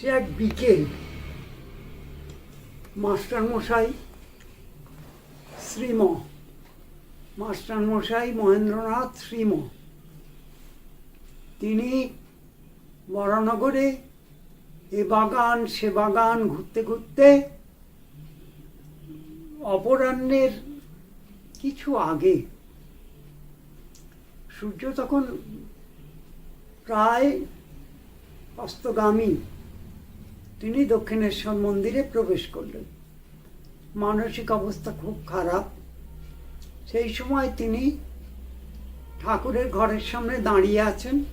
সে এক বিকেল মাস্টারমশাই শ্রীম, মাস্টারমশাই মহেন্দ্রনাথ শ্রীম, তিনি বরানগরে এ বাগান, সে বাগান ঘুরতে ঘুরতে অপরাহ্নের কিছু আগে সূর্য তখন প্রায় অস্তগামী তিনি দক্ষিণেশ্বর মন্দিরে প্রবেশ করলেন। মানসিক অবস্থা খুব খারাপ। সেই সময় তিনি ঠাকুরের ঘরের সামনে দাঁড়িয়ে আছেন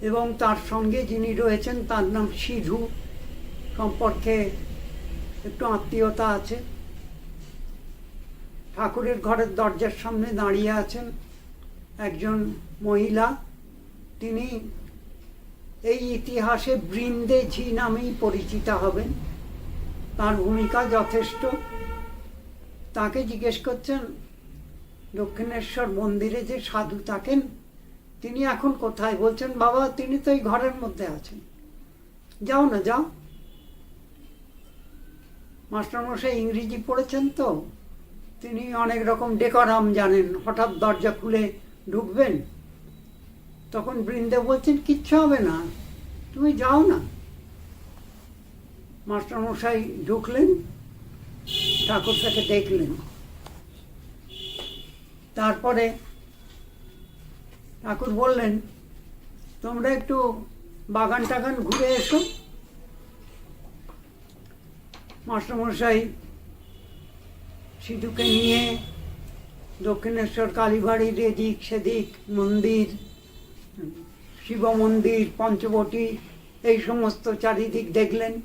এবং তার সঙ্গে যিনি রয়েছেন, তার নাম সিধু সম্পর্কে একটু আত্মীয়তা আছে। ঠাকুরের ঘরের দরজার সামনে দাঁড়িয়ে আছেন একজন মহিলা। তিনি এই ইতিহাসে বৃন্দে ঝি নামেই পরিচিতা হবেন। তার ভূমিকা যথেষ্ট। তাকে জিজ্ঞেস করছেন, দক্ষিণেশ্বর মন্দিরে যে সাধু থাকেন, তিনি এখন কোথায়? বলছেন, বাবা, তিনি তো এই ঘরের মধ্যে আছেন। যাও না, যাও। মাস্টারমশাই ইংরেজি পড়েছেন তো, তিনি অনেক রকম ডেকরাম জানেন। হঠাৎ দরজা খুলে ঢুকবেন তখন বৃন্দে বলছেন, কিচ্ছু হবে না, তুমি যাও না। মাস্টারমশাই ঢুকলেন ঠাকুরটাকে দেখলেন। তারপরে ঠাকুর বললেন, তোমরা একটু বাগান টাগান ঘুরে এসো। মাস্টারমশাই সিধুকে নিয়ে দক্ষিণেশ্বর কালীবাড়ির এদিক সেদিক, মন্দির শিব মন্দির, পঞ্চবটী, এই সমস্ত চারিদিক দেখলেন।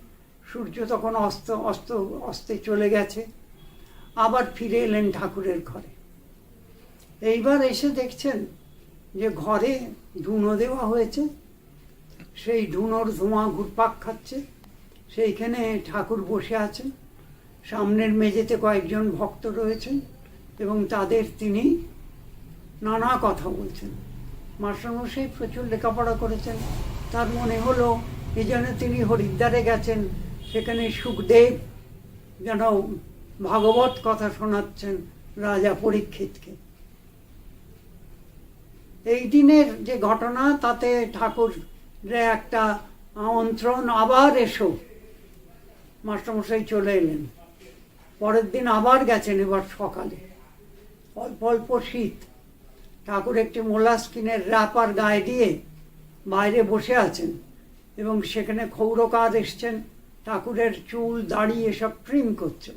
সূর্য তখন অস্ত অস্ত, অস্তে চলে গেছে। আবার ফিরে এলেন ঠাকুরের ঘরে। এইবার এসে দেখছেন যে ঘরে ধুনো দেওয়া হয়েছে। সেই ধুনোর ধোঁয়া ঘুরপাক খাচ্ছে। সেইখানে ঠাকুর বসে আছেন। সামনের মেঝেতে কয়েকজন ভক্ত রয়েছেন এবং তাদের তিনি নানা কথা বলছেন। মাস্টারমশাই প্রচুর লেখাপড়া করেছেন। তার মনে হলো এই জন্য তিনি হরিদ্বারে গেছেন, সেখানে সুখদেব যেন ভাগবত কথা শোনাচ্ছেন রাজা পরীক্ষিতকে। এই দিনের যে ঘটনা, তাতে ঠাকুরে একটা আমন্ত্রণ আবার এসো। মাস্টারমশাই চলে এলেন। পরের দিন আবার গেছেন এবার সকালে। অল্প অল্প শীত। ঠাকুর একটি মোলাস্কিনের র্যাপার গায়ে দিয়ে বাইরে বসে আছেন এবং সেখানে ক্ষৌরকার এসছেন, ঠাকুরের চুল, দাড়ি এসব ট্রিম করছেন।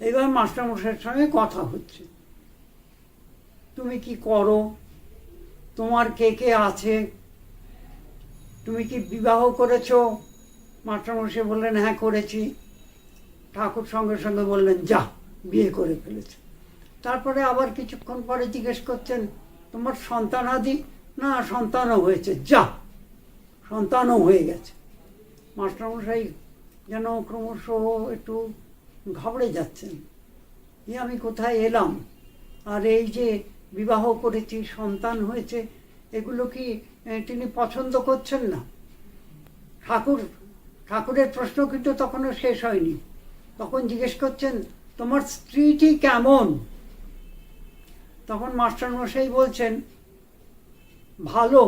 এবার মাস্টারমশাইয়ের সঙ্গে কথা হচ্ছে। তুমি কি করো? তোমার কে কে আছে? তুমি কি বিবাহ করেছ? মাস্টারমশাই বললেন হ্যাঁ করেছি। ঠাকুর সঙ্গে সঙ্গে বললেন, যা, বিয়ে করে ফেলেছে। তারপরে আবার কিছুক্ষণ পরে জিজ্ঞেস করছেন, তোমার সন্তানাদি না, সন্তানও হয়েছে, যা, সন্তানও হয়ে গেছে। মাস্টারমশাই যেন ক্রমশ একটু ঘাবড়ে যাচ্ছেন, এ আমি কোথায় এলাম? আর এই যে বিবাহ করেছি, সন্তান হয়েছে, এগুলো কি তিনি পছন্দ করছেন না? ঠাকুর, ঠাকুরের প্রশ্ন কিন্তু তখনও শেষ হয়নি। তখন জিজ্ঞেস করছেন, তোমার স্ত্রীটি কেমন? তখন মাস্টারমশাই বলছেন, ভালো,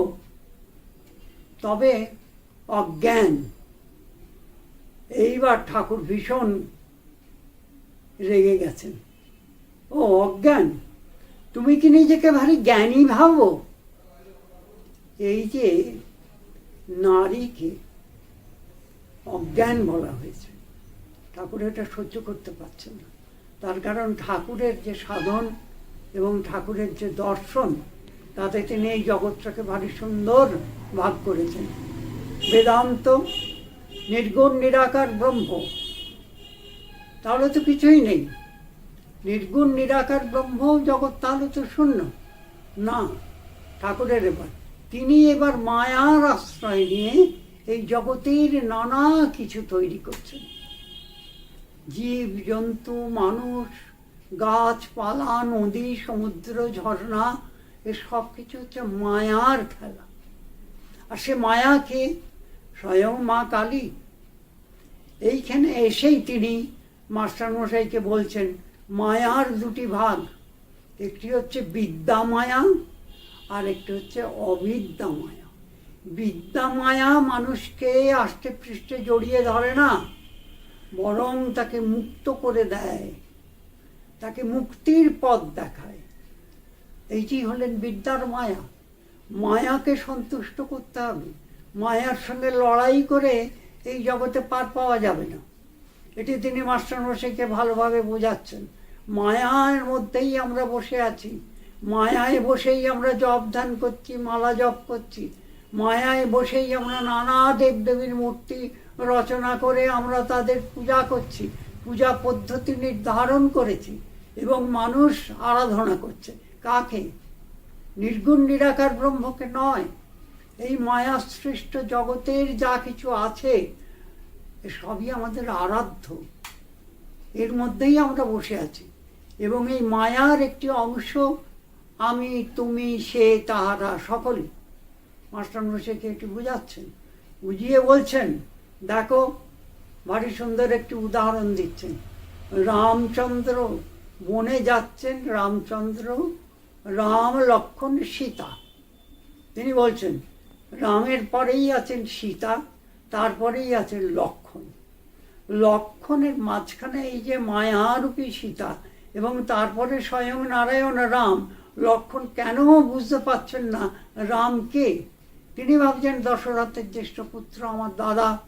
তবে অজ্ঞান। এইবার ঠাকুর ভীষণ রেগে গেছেন। ও, অজ্ঞান? তুমি কি নিজেকে ভারী জ্ঞানী ভাবো? এই যে নারীকে অজ্ঞান বলা হয়েছে, ঠাকুর এটা সহ্য করতে পারছেন না। তার কারণ ঠাকুরের যে সাধন এবং ঠাকুরের যে দর্শন, তাতে তিনি এই জগৎটাকে ভারী সুন্দর ভাগ করেছেন। বেদান্ত, নির্গুণ, নিরাকার ব্রহ্ম। তাহলে তো কিছুই নেই। নির্গুণ, নিরাকার ব্রহ্ম জগৎ তাহলে তো শূন্য। না, ঠাকুরের এবার। তিনি এবার মায়ার আশ্রয় নিয়ে এই জগতের নানা কিছু তৈরি করছেন। জীব, জন্তু, মানুষ গাছপালা, নদী, সমুদ্র, ঝর্ণা, এসব কিছু হচ্ছে মায়ার খেলা। আর সে মায়াকে স্বয়ং মা কালী। এইখানে এসেই তিনি মাস্টারমশাইকে বলছেন, মায়ার দুটি ভাগ, একটি হচ্ছে বিদ্যা মায়া আর একটি হচ্ছে অবিদ্যা মায়া। বিদ্যা মায়া মানুষকে আষ্টে পৃষ্ঠে জড়িয়ে ধরে না, বরং তাকে মুক্ত করে দেয়। তাকে মুক্তির পথ দেখায়। এইটি হলেন বিদ্যার মায়া। মায়াকে সন্তুষ্ট করতে হবে। মায়ার সঙ্গে লড়াই করে এই জগতে পার পাওয়া যাবে না। এটি তিনি মাস্টারমশাইকে ভালোভাবে বোঝাচ্ছেন। মায়ার মধ্যেই আমরা বসে আছি। মায়ায় বসেই আমরা জপ ধ্যান করছি, মালা জপ করছি। মায়ায় বসেই আমরা নানা দেবদেবীর মূর্তি রচনা করে আমরা তাদের পূজা করছি। পূজা পদ্ধতি নির্ধারণ করেছি। এবং মানুষ আরাধনা করছে। কাকে? নির্গুণ, নিরাকার ব্রহ্মকে নয়। এই মায়া সৃষ্ট জগতের যা কিছু আছে সবই আমাদের আরাধ্য। এর মধ্যেই আমরা বসে আছি। এবং এই মায়ার একটি অংশ আমি, তুমি, সে, তাহারা সকলে। মাস্টারমশাইকে একটু বুঝাচ্ছেন। বুঝিয়ে বলছেন, দেখো, ভারী সুন্দর একটি উদাহরণ দিচ্ছেন। রামচন্দ্র বনে যাচ্ছেন রামচন্দ্র, রাম লক্ষণ সীতা। তিনি বলছেন, রামের পরেই আছেন সীতা, তারপরেই আছেন লক্ষণ। লক্ষণের মাঝখানে এই যে মায়ারূপী সীতা এবং তারপরে স্বয়ং নারায়ণ রাম, লক্ষণ কেন বুঝতে পারছেন না রামকে? তিনি ভাবছেন, দশরথের জ্যেষ্ঠ পুত্র আমার দাদা।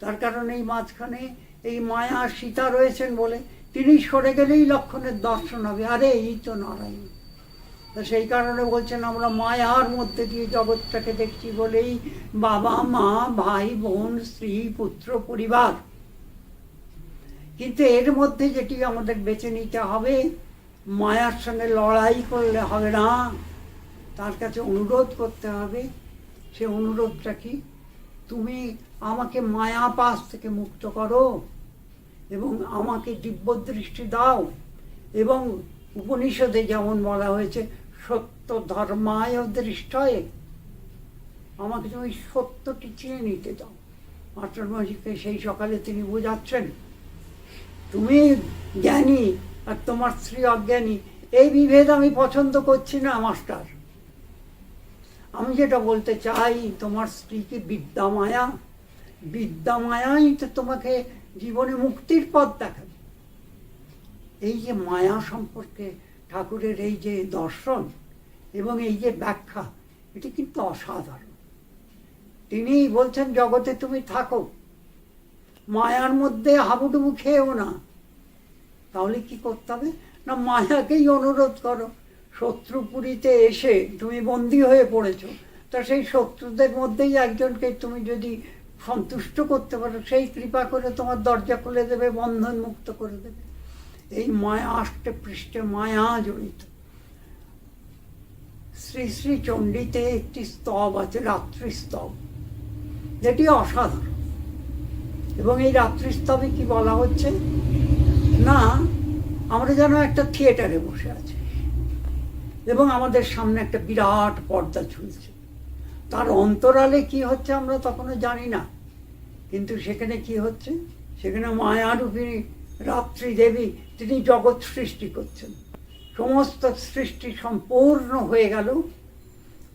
তার কারণে এই মাঝখানে এই মায়া সীতা রয়েছেন বলে তিনি সরে গেলেই লক্ষণের দর্শন হবে। আরে, এই তো নারায়ণ। তো সেই কারণে বলছেন, আমরা মায়ার মধ্যে দিয়ে জগৎটাকে দেখছি বলেই বাবা, মা, ভাই, বোন, স্ত্রী, পুত্র, পরিবার। কিন্তু এর মধ্যে যেটি আমাদের বেছে নিতে হবে, মায়ার সঙ্গে লড়াই করলে হবে না। তার কাছে অনুরোধ করতে হবে। সে অনুরোধটা কি? তুমি আমাকে মায়া পাশ থেকে মুক্ত করো। এবং আমাকে দিব্য দৃষ্টি দাও। এবং উপনিষদে যেমন বলা হয়েছে, সত্য ধর্মায় দৃষ্টয়ে আমাকে তুমি সত্যটি চিনে নিতে দাও মাস্টার মহাশয়কে সেই সকালে তিনি বোঝাচ্ছেন, তুমি জ্ঞানী আর তোমার স্ত্রী অজ্ঞানী, এই বিভেদ আমি পছন্দ করছি না, মাস্টার। আমি যেটা বলতে চাই, তোমার স্ত্রী স্ত্রীকে বিদ্যামায়া বিদ্যামায়াই তো তোমাকে জীবনে মুক্তির পথ দেখাবে। এই যে মায়া সম্পর্কে ঠাকুরের এই যে দর্শন এবং এই যে ব্যাখ্যা, এটি কিন্তু অসাধারণ। তিনি বলছেন, জগতে তুমি থাকো, মায়ার মধ্যে হাবুডুবু খেয়েও না। তাহলে কি করতে হবে? না, মায়াকেই অনুরোধ করো, শত্রুপুরীতে এসে তুমি বন্দী হয়ে পড়েছো, তা সেই শত্রুদের মধ্যেই একজনকে তুমি যদি সন্তুষ্ট করতে পারো। সেই কৃপা করে তোমার দরজা খুলে দেবে, বন্ধন মুক্ত করে দেবে। এই মায়া আষ্টে পৃষ্ঠে মায়া জড়িত। শ্রী শ্রী চণ্ডীতে একটি স্তব আছে, রাত্রি স্তব। যেটি অসাধারণ। এবং এই রাত্রি স্তবে কি বলা হচ্ছে? না, আমরা যেন একটা থিয়েটারে বসে আছি। এবং আমাদের সামনে একটা বিরাট পর্দা ঝুলছে। তার অন্তরালে কি হচ্ছে আমরা তখনও জানি না। কিন্তু সেখানে কি হচ্ছে? সেখানে মায়ারূপী রাত্রি দেবী, তিনি জগৎ সৃষ্টি করছেন। সমস্ত সৃষ্টি সম্পূর্ণ হয়ে গেল।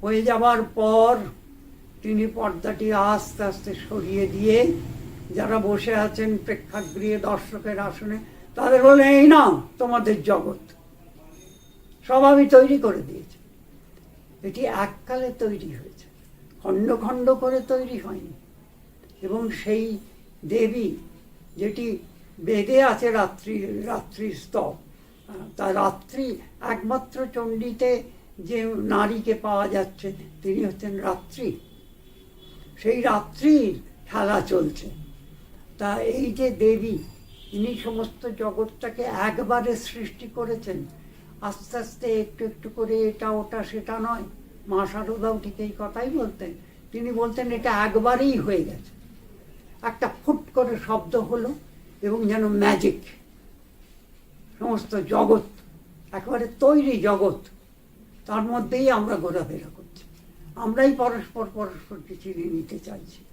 হয়ে যাবার পর তিনি পর্দাটি আস্তে আস্তে সরিয়ে দিয়ে যারা বসে আছেন প্রেক্ষাগৃহে দর্শকের আসনে, তাদের বলে, এই না তোমাদের জগৎ। সব আমি তৈরি করে দিয়েছি। এটি এককালে তৈরি হয়েছে। খণ্ড খণ্ড করে তৈরি হয়নি। এবং সেই দেবী যেটি বেদে আছে রাত্রি রাত্রি স্তব তা রাত্রি একমাত্র চণ্ডীতে যে নারীকে পাওয়া যাচ্ছে, তিনি হচ্ছেন রাত্রি। সেই রাত্রির খেলা চলছে। তা এই যে দেবী, ইনি সমস্ত জগৎটাকে একবারে সৃষ্টি করেছেন, আস্তে আস্তে একটু একটু করে এটা ওটা সেটা নয় মা শারদাও ঠিক এই কথাই বলতেন। তিনি বলতেন, এটা একবারেই হয়ে গেছে। একটা ফুট করে শব্দ হলো এবং যেন ম্যাজিক সমস্ত জগৎ, একেবারে তৈরি জগৎ, তার মধ্যেই আমরা ঘোরাফেরা করছি। আমরাই পরস্পর পরস্পরকে চিনে নিতে চাইছি।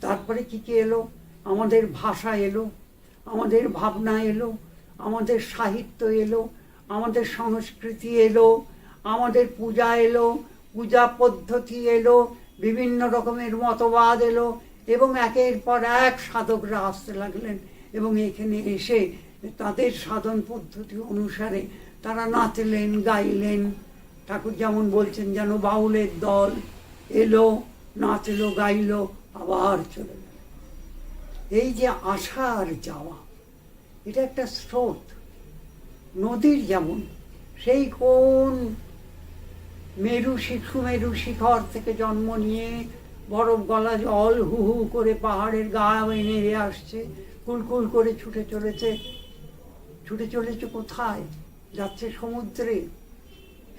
তারপরে কি কি এলো? আমাদের ভাষা এলো, আমাদের ভাবনা এলো, আমাদের সাহিত্য এলো, আমাদের সংস্কৃতি এলো, আমাদের পূজা এলো পূজা পদ্ধতি এলো, বিভিন্ন রকমের মতবাদ এলো এবং একের পর এক সাধকরা আসতে লাগলেন এবং এখানে এসে তাদের সাধন পদ্ধতি অনুসারে তারা নাচলেন, গাইলেন। ঠাকুর যেমন বলছেন যেন বাউলের দল এলো, নাচলো, গাইলো, আবার চলে গেল। এই যে আসা আর যাওয়া, এটা একটা স্রোত। নদীর যেমন, সেই কোন মেরু শিশু মেরু শিখর থেকে জন্ম নিয়ে বরফ গলা জল হু হু করে পাহাড়ের গা এনে আসছে কুলকুল করে ছুটে চলেছে। ছুটে চলেছে কোথায়? যাচ্ছে সমুদ্রে।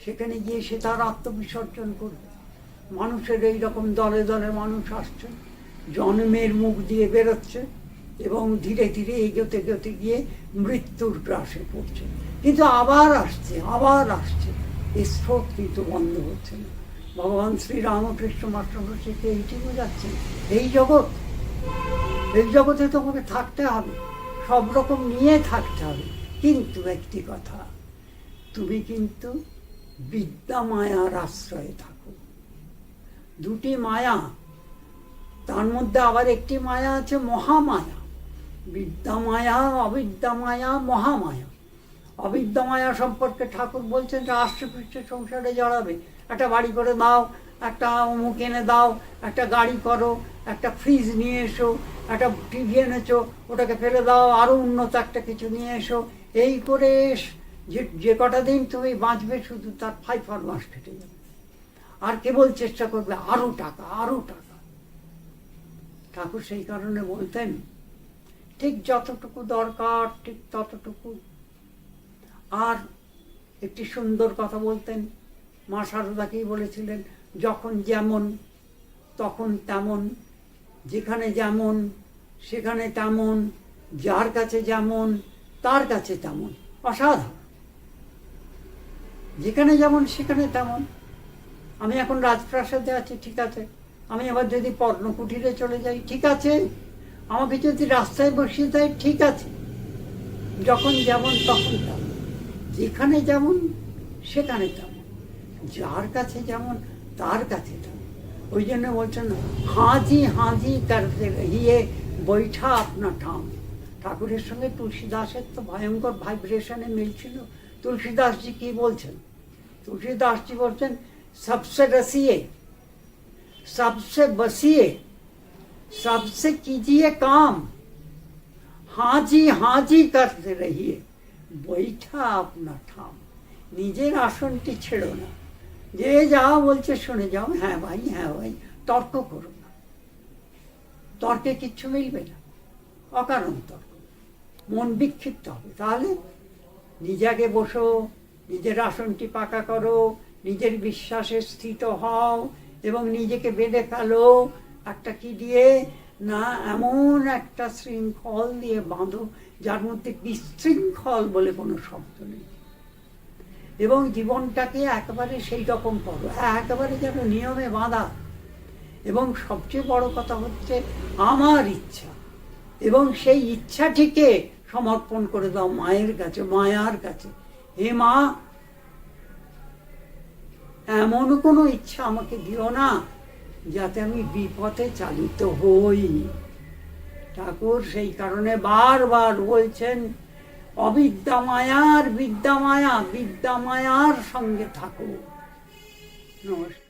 সেখানে গিয়ে সে তার আত্মবিসর্জন করবে। মানুষের এই রকম দলে দলে মানুষ আসছে। জন্মের মুখ দিয়ে বেরোচ্ছে এবং ধীরে ধীরে এগোতে এগোতে গিয়ে মৃত্যুর গ্রাসে পড়ছে। কিন্তু আবার আসছে আবার আসছে। স্রোত বন্ধ হচ্ছে না। ভগবান শ্রী রামকৃষ্ণ মাস্টারমশাইকে এইটি বোঝাচ্ছেন এই জগৎ। এই জগতে তোমাকে থাকতে হবে। সব রকম নিয়ে থাকতে হবে। কিন্তু একটি কথা, তুমি কিন্তু বিদ্যা মায়ার আশ্রয়ে থাকো। দুটি মায়া, তার মধ্যে আবার একটি মায়া আছে মহামায়া। বিদ্যা মায়া, অবিদ্যা মায়া, মহামায়া। অবিদ্যা মায়া সম্পর্কে ঠাকুর বলছেন যে আষ্টপৃষ্ঠে সংসারে জড়াবে। একটা বাড়ি করে দাও, একটা অমুক এনে দাও, একটা গাড়ি করো, একটা ফ্রিজ নিয়ে এসো, একটা টিভি এনেছো, ওটাকে ফেলে দাও আরও উন্নত একটা কিছু নিয়ে এসো। এই করে যে যে কটা দিন তুমি বাঁচবে শুধু তার ফাইভ ফর মাস কেটে যাবে। আর কেবল চেষ্টা করবে আরও টাকা আরও টাকা। ঠাকুর সেই কারণে বলতেন, ঠিক যতটুকু দরকার, ঠিক ততটুকু আর একটি সুন্দর কথা বলতেন। মা শারদাকেই বলেছিলেন, যখন যেমন, তখন তেমন, যেখানে যেমন, সেখানে তেমন, যার কাছে যেমন, তার কাছে তেমন। অসাধারণ। যেখানে যেমন, সেখানে তেমন। আমি এখন রাজপ্রাসাদে আছি, ঠিক আছে। আমি আবার যদি পর্ণকুটিরে চলে যাই, ঠিক আছে। আমাকে যদি রাস্তায় বসিয়ে দেয়, ঠিক আছে। যখন যেমন, তখন তেমন। যেখানে যেমন সেখানে তেমন যার কাছে যেমন তার কাছে তেমন ওই জন্য বলছেন হাজি হাজি করতে রহিয়ে বৈঠা আপনা ঠাম ঠাকুরের সঙ্গে তুলসীদাসের তো ভয়ঙ্কর ভাইব্রেশনে মিলছিল তুলসীদাসজি কি বলছেন তুলসীদাসজি বলছেন सबसे रसिए सबसे बसिए सबसे कीजिए काम হাজি হাজি করতে রহিয়ে বৈঠা আপনা ঠাম নিজের আসনটি ছেড়ো না। যে যা বলছে শুনে যাও। হ্যাঁ ভাই হ্যাঁ ভাই, তর্ক করো না। তর্কে কিচ্ছু মিলবে না। অকারণ তর্ক মন বিক্ষিপ্ত হবে। তাহলে নিজেকে বসো, নিজের আসনটি পাকা করো, নিজের বিশ্বাসে স্থিত হও এবং নিজেকে বেঁধে ফেলো। একটা কি দিয়ে? না, এমন একটা শৃঙ্খল দিয়ে বাঁধো যার মধ্যে বিশৃঙ্খল বলে কোনো শব্দ নেই। এবং জীবনটাকে একেবারে সেই রকম করো, একেবারে যেন নিয়মে বাঁধা। এবং সবচেয়ে বড় কথা হচ্ছে, আমার ইচ্ছা। এবং সেই ইচ্ছাটিকে সমর্পণ করে দাও মায়ের কাছে, মায়ার কাছে। হে মা, এমন কোনো ইচ্ছা আমাকে দিও না, যাতে আমি বিপথে চালিত হই। ঠাকুর সেই কারণে বারবার বলছেন অবিদ্যা মায়ার বিদ্যা মায়া বিদ্যা মায়ার সঙ্গে থাকো নমস্কার।